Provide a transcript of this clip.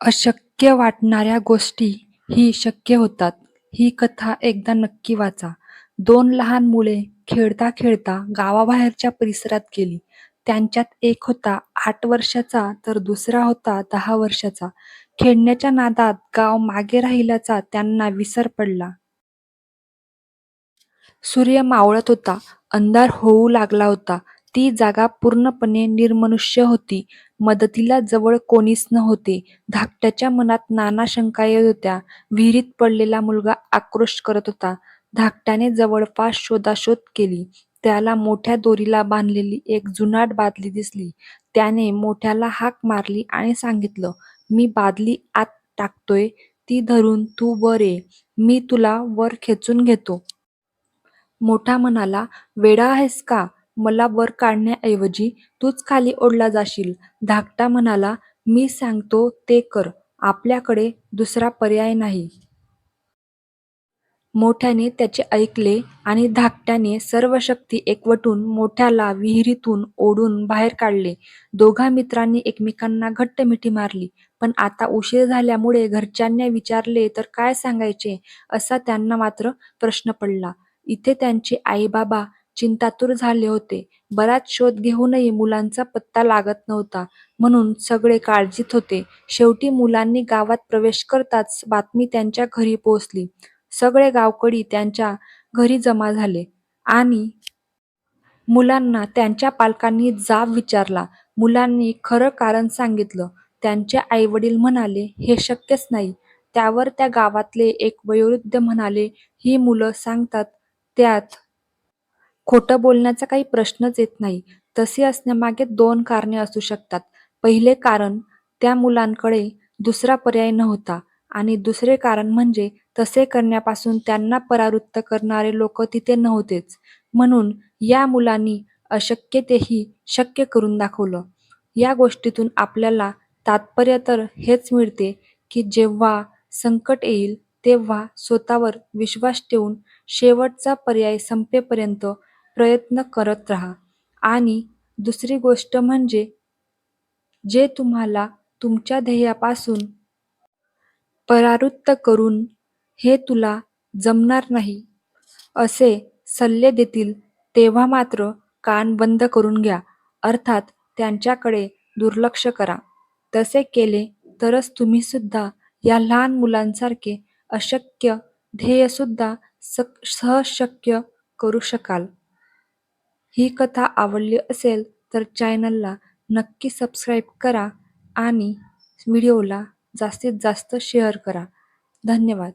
अशक्य वाटणाऱ्या गोष्टी ही शक्य होतात. ही कथा एकदा नक्की वाचा. दोन लहान मुले खेळता खेळता गावाबाहेरच्या परिसरात गेली. त्यांच्यात एक होता आठ वर्षाचा तर दुसरा होता दहा वर्षाचा. खेळण्याच्या नादात गाव मागे राहिल्याचा त्यांना विसर पडला. सूर्य मावळत होता. अंधार होऊ लागला होता. ती जागा पूर्णपणे निर्मनुष्य होती. मदतीला जवळ कोणीच नव्हते. धाकट्याच्या मनात नाना शंका येत होत्या. विहिरीत पडलेला मुलगा आक्रोश करत होता. धाकट्याने जवळपास शोधाशोध केली. त्याला मोठ्या दोरीला बांधलेली एक जुनाट बादली दिसली. त्याने मोठ्याला हाक मारली आणि सांगितलं, "मी बादली आत टाकतोय, ती धरून तू वर ये. मी तुला वर खेचून घेतो." मोठा म्हणाला, "वेडा आहेस का? मला वर काढण्याऐवजी तूच खाली ओढला जाशील." धाकटा म्हणाला, "मी सांगतो ते कर. आपल्याकडे दुसरा पर्याय नाही." मोठ्याने त्याचे ऐकले आणि धाकट्याने सर्व शक्ती एकवटून मोठ्याला विहिरीतून ओढून बाहेर काढले. दोघा मित्रांनी एकमेकांना घट्ट मिठी मारली. पण आता उशीर झाल्यामुळे घरच्यांना विचारले तर काय सांगायचे असा त्यांना मात्र प्रश्न पडला. इथे त्यांचे आई-बाबा चिंतातूर झाले होते. बराच शोध घेऊनही मुलांचा पत्ता लागत नव्हता म्हणून सगळे काळजीत होते. शेवटी मुलांनी गावात प्रवेश करताच बातमी त्यांच्या घरी पोहोचली. सगळे गावकरी त्यांच्या घरी जमा झाले आणि मुलांना त्यांच्या पालकांनी जाब विचारला. मुलांनी खरं कारण सांगितलं. त्यांचे आई-वडील म्हणाले, "हे शक्यच नाही." त्यावर त्या गावातले एक वयोवृद्ध म्हणाले, "ही मुलं सांगतात त्यात खोटं बोलण्याचा काही प्रश्नच येत नाही." तसे असण्यामागे दोन कारणे असू शकतात. पहिले कारण त्या मुलांकडे दुसरा पर्याय नव्हता आणि दुसरे कारण म्हणजे तसे करण्यापासून त्यांना परावृत्त करणारे लोक तिथे नव्हतेच. म्हणून या मुलांनी अशक्य तेही शक्य करून दाखवलं. या गोष्टीतून आपल्याला तात्पर्य तर हेच मिळते की जेव्हा संकट येईल तेव्हा स्वतःवर विश्वास ठेवून शेवटचा पर्याय संपेपर्यंत प्रयत्न करत राहा. आणि दुसरी गोष्ट म्हणजे जे तुम्हाला तुमच्या ध्येयापासून परावृत्त करून हे तुला जमणार नाही असे सल्ले देतील तेव्हा मात्र कान बंद करून घ्या अर्थात त्यांच्याकडे दुर्लक्ष करा. तसे केले तरच तुम्हीसुद्धा या लहान मुलांसारखे अशक्य ध्येयसुद्धा सक सहशक्य करू शकाल. ही कथा आवडली असेल तर चॅनलला नक्की सबस्क्राईब करा आणि व्हिडिओला जास्तीत जास्त शेअर करा. धन्यवाद.